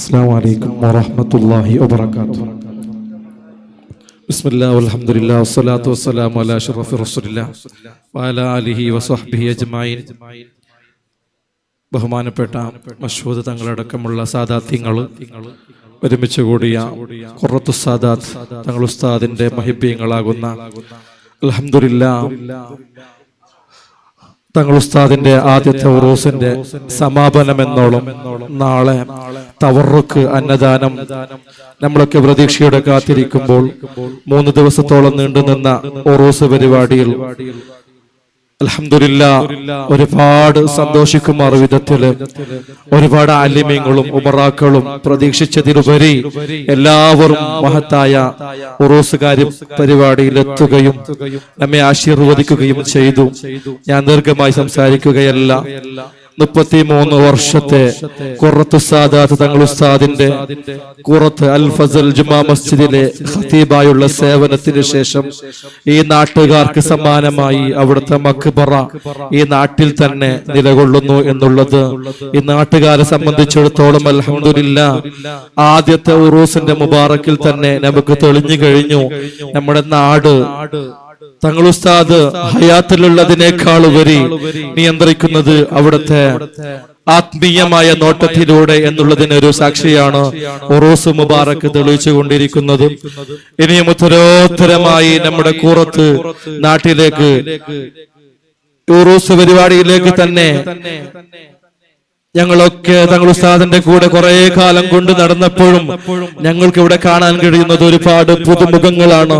അസ്സാം വലൈക്കും വറഹമത്തല്ലാഹി വാത്തു ബിസ്മില്ലാ അൽഹംദുലില്ലാ വസ്സലാത്തു വസ്സലാമു അലാ അഷ്റഫി റസൂലില്ലാ വഅലാ ആലിഹി അജ്മഈൻ. ബഹുമാനപ്പെട്ട മഷൂദ് തങ്ങളടക്കമുള്ള സാദാത്യങ്ങൾ ഒരുമിച്ച് കൂടിയ കുറത്തു സാദാത് തങ്ങൾ ഉസ്താദിന്റെ മഹിബ്യങ്ങളാകുന്ന അൽഹംദുലില്ലാ തങ്ങൾ ഉസ്താദിന്റെ ആദ്യത്തെ ഉറൂസിന്റെ സമാപനം എന്നോളം നാളെ തവറുക്ക് അന്നദാനം നമ്മളൊക്കെ പ്രതീക്ഷയോടെ കാത്തിരിക്കുമ്പോൾ മൂന്ന് ദിവസത്തോളം നീണ്ടുനിന്ന ഉറൂസ് പരിപാടിയിൽ അലഹമില്ല ഒരുപാട് സന്തോഷിക്കുമാർ വിധത്തിൽ ഒരുപാട് ആലിമ്യങ്ങളും ഉമറാക്കളും പ്രതീക്ഷിച്ചതിലുപരി എല്ലാവരും മഹത്തായ ഉറൂസ് പരിപാടിയിലെത്തുകയും നമ്മെ ആശീർവദിക്കുകയും ചെയ്തു. ഞാൻ ദീർഘമായി സംസാരിക്കുകയല്ല. മുപ്പത്തിമൂന്ന് വർഷത്തെ കുറത്ത് സാദാത്ത് തങ്ങൾ ഉസ്താദിന്റെ കുറത്ത് അൽ ഫസൽ ജുമാ മസ്ജിദിലെ ഖത്തീബായുള്ള സേവനത്തിന് ശേഷം ഈ നാട്ടുകാർക്ക് സമ്മാനമായി അവിടുത്തെ മക്ബറ ഈ നാട്ടിൽ തന്നെ നിലകൊള്ളുന്നു എന്നുള്ളത്. ഈ നാട്ടുകാരെ സംബന്ധിച്ചിടത്തോളം അലഹമില്ല ആദ്യത്തെ ഉറൂസിന്റെ മുബാറക്കിൽ തന്നെ നമുക്ക് തെളിഞ്ഞു കഴിഞ്ഞു. നമ്മുടെ നാട് തങ്ങൾ ഉസ്താദ് ഹയാത്തിലുള്ളതിനേക്കാൾ ഉപരി നിയന്ത്രിക്കുന്നത് അവിടുത്തെ ആത്മീയമായ നോട്ടത്തിലൂടെ എന്നുള്ളതിന് ഒരു സാക്ഷിയാണ് ഒറോസ് മുബാറക്ക് തെളിയിച്ചു കൊണ്ടിരിക്കുന്നത് ഇനിയും ഉത്തരോത്തരമായി നമ്മുടെ കൂറത്ത് നാട്ടിലേക്ക് ഒറോസ് പരിപാടിയിലേക്ക് തന്നെ ഞങ്ങളൊക്കെ തങ്ങൾ ഉസ്താദിന്റെ കൂടെ കുറെ കാലം കൊണ്ട് നടന്നപ്പോഴും ഞങ്ങൾക്ക് ഇവിടെ കാണാൻ കഴിയുന്നത് ഒരുപാട് പുതുമുഖങ്ങളാണ്.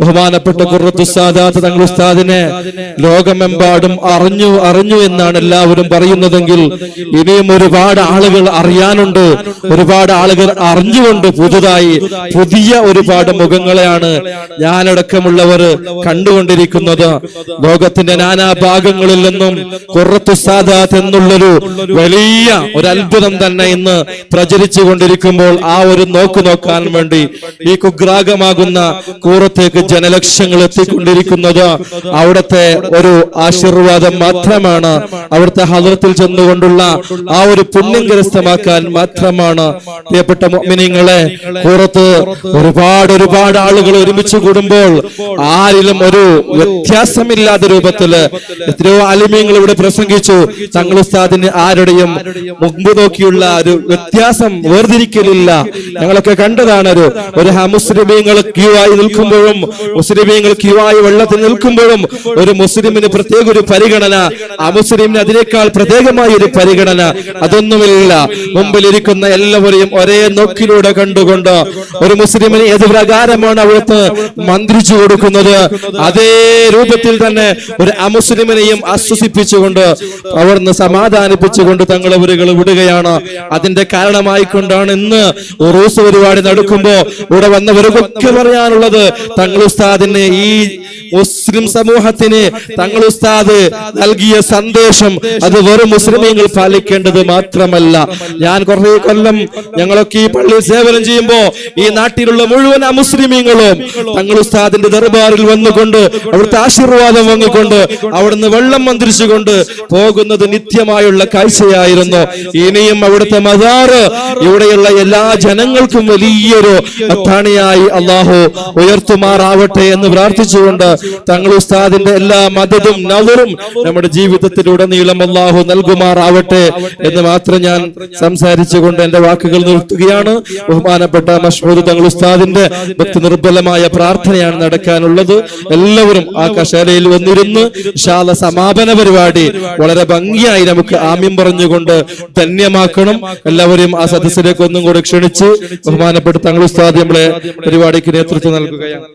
ബഹുമാനപ്പെട്ട കുറത്തുസാദാത്ത് തങ്ങൾ ഉസ്താദിനെ ലോകമെമ്പാടും അറിഞ്ഞു അറിഞ്ഞു എന്നാണ് എല്ലാവരും പറയുന്നതെങ്കിൽ ഇനിയും ഒരുപാട് ആളുകൾ അറിയാനുണ്ട് ഒരുപാട് ആളുകൾ അറിഞ്ഞുകൊണ്ട് പുതുതായി പുതിയ ഒരുപാട് മുഖങ്ങളെയാണ് ഞാനടക്കമുള്ളവർ കണ്ടുകൊണ്ടിരിക്കുന്നത്. ലോകത്തിന്റെ നാനാ ഭാഗങ്ങളിൽ നിന്നും കുറത്തുസാദാത്ത് എന്നുള്ളൊരു വലിയ വലിയ ഒരു അത്ഭുതം തന്നെ ഇന്ന് പ്രചരിച്ചു കൊണ്ടിരിക്കുമ്പോൾ ആ ഒരു നോക്കു നോക്കാൻ വേണ്ടി ഈ കുഗ്രാഗമാകുന്ന കൂറത്തേക്ക് ജനലക്ഷങ്ങൾ എത്തിക്കൊണ്ടിരിക്കുന്നത് അവിടുത്തെ ഒരു ആശീർവാദം മാത്രമാണ്. അവിടുത്തെ ഹദ്രത്തിൽ ചെന്നുകൊണ്ടുള്ള ആ ഒരു പുണ്യം കരസ്ഥമാക്കാൻ മാത്രമാണ്. പ്രിയപ്പെട്ട മിനിങ്ങളെ കൂറത്ത് ഒരുപാട് ഒരുപാട് ആളുകൾ ഒരുമിച്ച് കൂടുമ്പോൾ ആരിലും ഒരു വ്യത്യാസമില്ലാത്ത രൂപത്തിൽ എത്രയോ അലിമ്യങ്ങൾ ഇവിടെ പ്രസംഗിച്ചു. തങ്ങൾ ഉസ്താദിന് ആരുടെയും മുമ്പ് നോക്കിയുള്ള ഒരു വ്യത്യാസം വേർതിരിക്കലില്ല. ഞങ്ങളൊക്കെ കണ്ടതാണ് ഒരു ഒരു മുസ്ലിമീങ്ങൾ ക്യൂ ആയി നിൽക്കുമ്പോഴും മുസ്ലിമീങ്ങൾ ക്യൂ ആയി വെള്ളത്തിൽ നിൽക്കുമ്പോഴും ഒരു മുസ്ലിമിന് പ്രത്യേക ഒരു പരിഗണന ആ മുസ്ലിമിന് അതിനേക്കാൾ പ്രത്യേകമായ ഒരു പരിഗണന അതൊന്നുമില്ല. മുമ്പിലിരിക്കുന്ന എല്ലാവരെയും ഒരേ നോക്കിലൂടെ കണ്ടുകൊണ്ട് ഒരു മുസ്ലിമിന് ഏത് പ്രകാരമാണ് അവിടുത്തെ മന്ത്രിച്ചു കൊടുക്കുന്നത്? അതേ രൂപത്തിൽ തന്നെ ഒരു അമുസ്ലിമിനെയും ആശ്വസിപ്പിച്ചുകൊണ്ട് അവിടുന്ന് സമാധാനിപ്പിച്ചുകൊണ്ട് തങ്ങൾ അവരുകൾ വിടുകയാണ്. അതിന്റെ കാരണമായിക്കൊണ്ടാണ് ഇന്ന് റൂസ് പരിപാടി നടക്കുമ്പോ ഇവിടെ വന്നവർക്കൊക്കെ പറയാനുള്ളത് തങ്ങൾ ഉസ്താദിനെ ഈ മുസ്ലിം സമൂഹത്തിന് തങ്ങൾ ഉസ്താദ് നൽകിയ സന്ദേശം അത് വെറും മുസ്ലിമീങ്ങൾ പാലിക്കേണ്ടത് മാത്രമല്ല. ഞാൻ കുറേ കൊല്ലം ഞങ്ങളൊക്കെ ഈ പള്ളി സേവനം ചെയ്യുമ്പോ ഈ നാട്ടിലുള്ള മുഴുവൻ അമുസ്ലിമീങ്ങളും തങ്ങൾ ഉസ്താദിന്റെ ദർബാറിൽ വന്നുകൊണ്ട് അവിടുത്തെ ആശീർവാദം വാങ്ങിക്കൊണ്ട് അവിടുന്ന് വെള്ളം മന്ത്രിച്ചുകൊണ്ട് പോകുന്നത് നിത്യമായുള്ള കാഴ്ചയായിരുന്നു ഇനിയും അവിടുത്തെ മദാറ് ഇവിടെയുള്ള എല്ലാ ജനങ്ങൾക്കും വലിയൊരു അത്താണിയായി അള്ളാഹു ഉയർത്തുമാറാവട്ടെ എന്ന് പ്രാർത്ഥിച്ചുകൊണ്ട് തങ്ങൾ ഉസ്താദിന്റെ എല്ലാ മതതും നവറും നമ്മുടെ ജീവിതത്തിലൂടെ നീളം അള്ളാഹു നൽകുമാറാവട്ടെ എന്ന് മാത്രം ഞാൻ സംസാരിച്ചുകൊണ്ട് എന്റെ വാക്കുകൾ നിർത്തുകയാണ്. ബഹുമാനപ്പെട്ട മഷ്മൂദ് തങ്ങൾ ഉസ്താദിന്റെ ഭക്തി നിർബലമായ പ്രാർത്ഥനയാണ് നടക്കാനുള്ളത്. എല്ലാവരും ആ കശാലയിൽ വന്നിരുന്ന് ശാല സമാപന പരിപാടി വളരെ ഭംഗിയായി നമുക്ക് ആമ്യം പറഞ്ഞുകൊണ്ട് ധന്യമാക്കണം. എല്ലാവരെയും ആ സദസ്സിലേക്ക് ഒന്നും കൂടെ ക്ഷണിച്ച് ബഹുമാനപ്പെട്ട തങ്ങൾ ഉസ്താദ് നമ്മളെ പരിപാടിക്ക് നേതൃത്വം നൽകുകയാണ്.